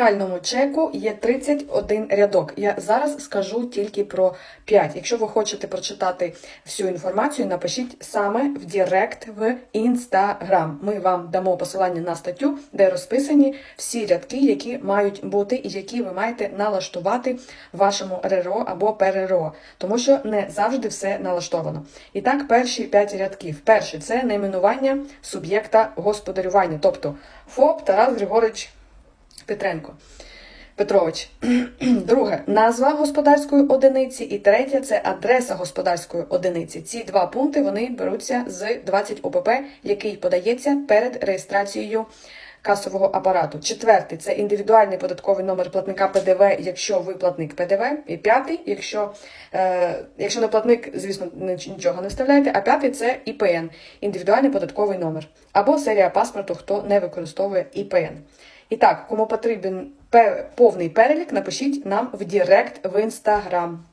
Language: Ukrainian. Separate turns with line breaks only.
кальному чеку є 31 рядок. Я зараз скажу тільки про 5. Якщо ви хочете прочитати всю інформацію, напишіть саме в Директ в Instagram. Ми вам дамо посилання на статтю, де розписані всі рядки, які мають бути і які ви маєте налаштувати вашому РРО або ПРРО, тому що не завжди все налаштовано. І так, перші 5 рядків. Перший це найменування суб'єкта господарювання, тобто ФОП Тарас Григорич Петренко. Петрович. Друге назва господарської одиниці. І третє це адреса господарської одиниці. Ці два пункти вони беруться з 20 ОПП, який подається перед реєстрацією касового апарату. Четвертий це індивідуальний податковий номер платника ПДВ, якщо ви платник ПДВ. І п'ятий, якщо, е, якщо не платник, звісно, нічого не вставляєте. А п'ятий це ІПН, індивідуальний податковий номер. Або серія паспорту, хто не використовує ІПН. І так, кому потрібен повний перелік, напишіть нам в Директ в Інстаграм.